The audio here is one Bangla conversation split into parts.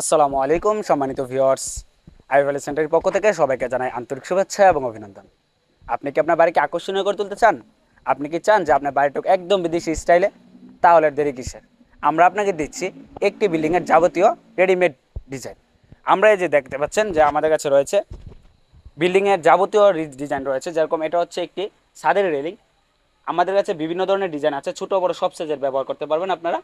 আসসালামু আলাইকুম, সম্মানিত ভিউয়ার্স। আইভালি সেন্টারের পক্ষ থেকে সবাইকে জানাই আন্তরিক শুভেচ্ছা এবং অভিনন্দন। আপনি কি আপনার বাড়িকে আকর্ষণীয় করে তুলতে চান? আপনি কি চান যে আপনার বাড়িটুকু একদম বিদেশি স্টাইলে? তাহলে দেরি কিসের? আমরা আপনাকে দিচ্ছি একটি বিল্ডিংয়ের যাবতীয় রেডিমেড ডিজাইন। আমরা এই যে দেখতে পাচ্ছেন যে আমাদের কাছে রয়েছে বিল্ডিংয়ের যাবতীয় ডিজাইন রয়েছে। যেরকম এটা হচ্ছে একটি ছাদের রেলিং। আমাদের কাছে বিভিন্ন ধরনের ডিজাইন আছে। ছোটো বড় সব সাইজের ব্যবহার করতে পারবেন আপনারা।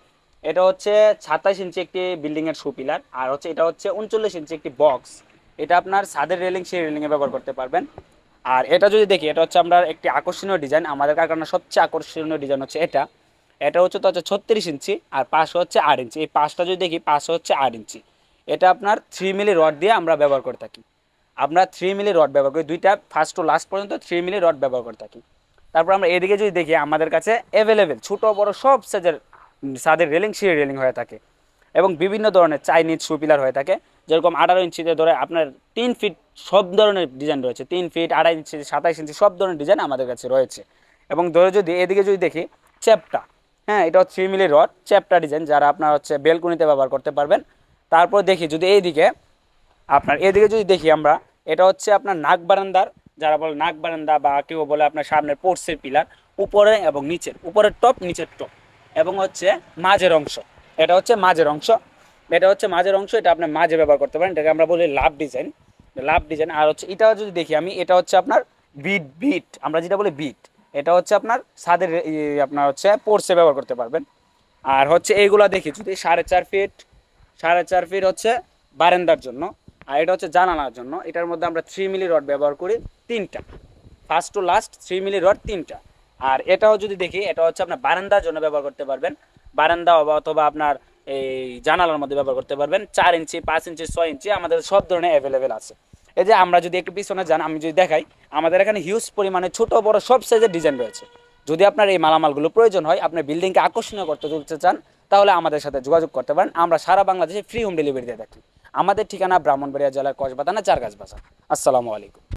এটা হচ্ছে সাতাইশ ইঞ্চি একটি বিল্ডিংয়ের শু পিলার আর হচ্ছে এটা হচ্ছে উনচল্লিশ ইঞ্চি একটি বক্স এটা আপনার ছাদের রেলিং সেই রেলিংয়ে ব্যবহার করতে পারবেন। আর এটা যদি দেখি, এটা হচ্ছে আমরা একটি আকর্ষণীয় ডিজাইন আমাদের কারখানার সবচেয়ে আকর্ষণীয় ডিজাইন হচ্ছে এটা। এটা হচ্ছে তো হচ্ছে ছত্রিশ ইঞ্চি, আর পাশে হচ্ছে আট ইঞ্চি। এই পাঁচটা যদি দেখি, পাশে হচ্ছে আট ইঞ্চি। এটা আপনার থ্রি মিলি রড দিয়ে আমরা ব্যবহার করে থাকি। আমরা থ্রি মিলি রড ব্যবহার করি। দুইটা ফার্স্ট টু লাস্ট পর্যন্ত থ্রি মিলি রড ব্যবহার করে থাকি। তারপর আমরা এদিকে যদি দেখি, আমাদের কাছে অ্যাভেলেবেল ছোটো বড় সব সাইজের সাদের রেলিং, সেই রেলিং হয়ে থাকে। এবং বিভিন্ন ধরনের চাইনিজ সুপিলার হয়ে থাকে, যেরকম আঠারো ইঞ্চিতে ধরে আপনার তিন ফিট সব ধরনের ডিজাইন রয়েছে। তিন ফিট আড়াই ইঞ্চি, সাতাইশ ইঞ্চি, সব ধরনের ডিজাইন আমাদের কাছে রয়েছে। এবং ধরে যদি এদিকে যদি দেখি, চ্যাপটা হ্যাঁ এটা হচ্ছে মিলি রড চ্যাপটা ডিজাইন যারা আপনার হচ্ছে বেলকুনিতে ব্যবহার করতে পারবেন। তারপর দেখি যদি এইদিকে, আপনার এদিকে যদি দেখি আমরা, এটা হচ্ছে আপনার নাক বারান্দার, যারা বলে নাক বারান্দা বা কেউ বলে আপনার সামনের পোর্টসের পিলার উপরে এবং নিচের, উপরের টপ নিচের টপ এবং হচ্ছে মাঝের অংশ। এটা হচ্ছে মাঝের অংশ। এটা হচ্ছে মাঝের অংশ এটা আপনি মাঝে ব্যবহার করতে পারেন। এটাকে আমরা বলি লাভ ডিজাইন। লাভ ডিজাইন। আর হচ্ছে এটা যদি দেখি আমি এটা হচ্ছে আপনার বিট বিট। আমরা যেটা বলি বিট এটা হচ্ছে আপনার ছাদের ই, আপনার হচ্ছে পোর্সে ব্যবহার করতে পারবেন। আর হচ্ছে এইগুলা দেখি যদি সাড়ে চার ফিট সাড়ে চার ফিট হচ্ছে বারান্দার জন্য। আর এটা হচ্ছে জানালার জন্য। এটার মধ্যে আমরা থ্রি মিলি রড ব্যবহার করি তিনটা। First to last three milli rod তিনটা। আর এটাও যদি দেখি, এটা হচ্ছে আপনার বারান্দার জন্য ব্যবহার করতে পারবেন। বারান্দা অথবা আপনার এই জানালার মধ্যে ব্যবহার করতে পারবেন। চার ইঞ্চি, পাঁচ ইঞ্চি, ছয় ইঞ্চি আমাদের সব ধরনের অ্যাভেলেবেল আছে। এই যে আমরা যদি একটু পিছনে যান, আমি যদি দেখাই, আমাদের এখানে হিউজ পরিমাণে ছোট, বড় সব সাইজের ডিজাইন রয়েছে। যদি আপনার এই মালামালগুলো প্রয়োজন হয়, আপনি বিল্ডিংকে আকর্ষণীয় করতে তুলতে চান, তাহলে আমাদের সাথে যোগাযোগ করতে পারেন। আমরা সারা বাংলাদেশে ফ্রি হোম ডেলিভারি দিয়ে থাকি। আমাদের ঠিকানা ব্রাহ্মণবাড়িয়া জেলার কসবাতানা চারগাছ বাজার। আসসালামু আলাইকুম।